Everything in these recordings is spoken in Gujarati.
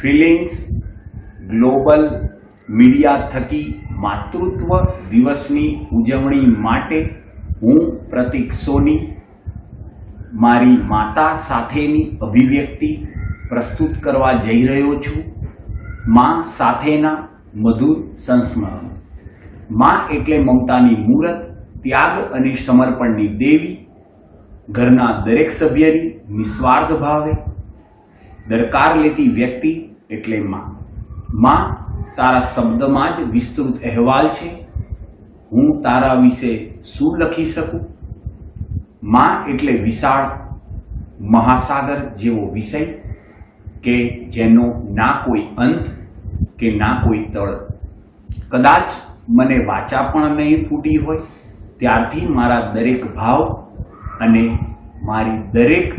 ફિલિંગ્સ, ગ્લોબલ મીડિયા થકી માતૃત્વ દિવસની ઉજવણી માટે હું પ્રતિક સોની, મારી માતા સાથેની અભિવ્યક્તિ પ્રસ્તુત કરવા જઈ રહ્યો છું. માં સાથેના મધુર સંસ્મરણ. માં એટલે મમતાની મૂરત, ત્યાગ અને સમર્પણની દેવી. ઘરના દરેક સભ્યની નિસ્વાર્થ ભાવે દરકાર લેતી વ્યક્તિ એટલે માં. માં તારા શબ્દમાં જ વિસ્તૃત અહેવાલ છે. હું તારા વિશે શું લખી શકું? માં એટલે વિશાળ મહાસાગર જેવો વિષય કે જેનો ના કોઈ અંત કે ના કોઈ તળ. કદાચ મને વાચા પણ નહીં ફૂટી હોય, ત્યારથી મારા દરેક ભાવ અને મારી દરેક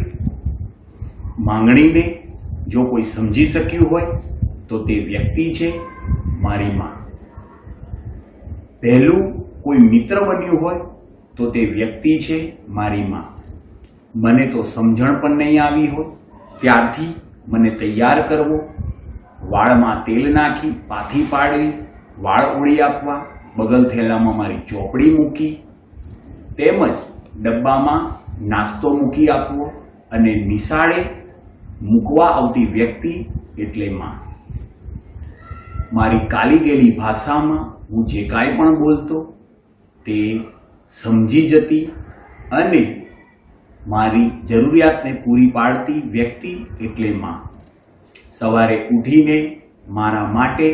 માંગણીને જો કોઈ સમજી શક્યું હોય, તો તે વ્યક્તિ છે મારી માં. પહેલું કોઈ મિત્ર બન્યું હોય, તો તે વ્યક્તિ છે મારી માં. મને તો સમજણ પણ નહીં આવી હોય, ત્યારથી મને તૈયાર કરવો, વાળમાં તેલ નાખી, પાથી પાડવી, વાળ ઓળી આપવા, બગલ થેલામાં મારી ચોપડી મૂકી, તેમજ ડબ્બામાં નાસ્તો મૂકી આપવો અને નિશાળે મૂકવા આવતી વ્યક્તિ એટલે માં. મારી કાલી ગયેલી ભાષામાં હું જે કાંઈ પણ બોલતો, તે સમજી જતી અને મારી જરૂરિયાતને પૂરી પાડતી વ્યક્તિ એટલે માં. સવારે ઉઠીને મારા માટે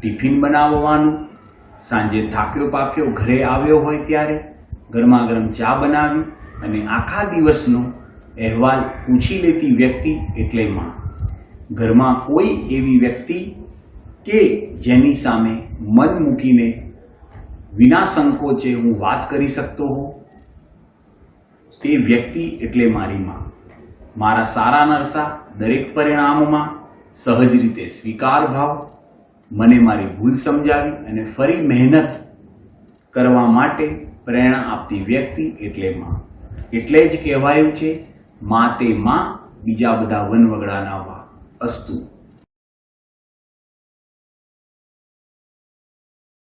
ટિફિન બનાવવાનું, સાંજે થાક્યો પાક્યો ઘરે આવ્યો હોય ત્યારે ગરમા ગરમ ચા બનાવી અને આખા દિવસનો અહેવાલ પૂછી લેતી વ્યક્તિ એટલે માં. ઘરમાં કોઈ એવી વ્યક્તિ કે જેની સામે મન મૂકીને વિના સંકોચે હું વાત કરી શકતો હોઉં, તે વ્યક્તિ એટલે મારી માં. મારા સારા નરસા દરેક પરિણામમાં સહજ રીતે સ્વીકાર ભાવ, મને મારી ભૂલ સમજાવી અને ફરી મહેનત કરવા માટે પ્રેરણા આપતી વ્યક્તિ એટલે માં. એટલે જ કહેવાયું છે માં તે બીજા બધા વનવગડાના વા અસ્તુ.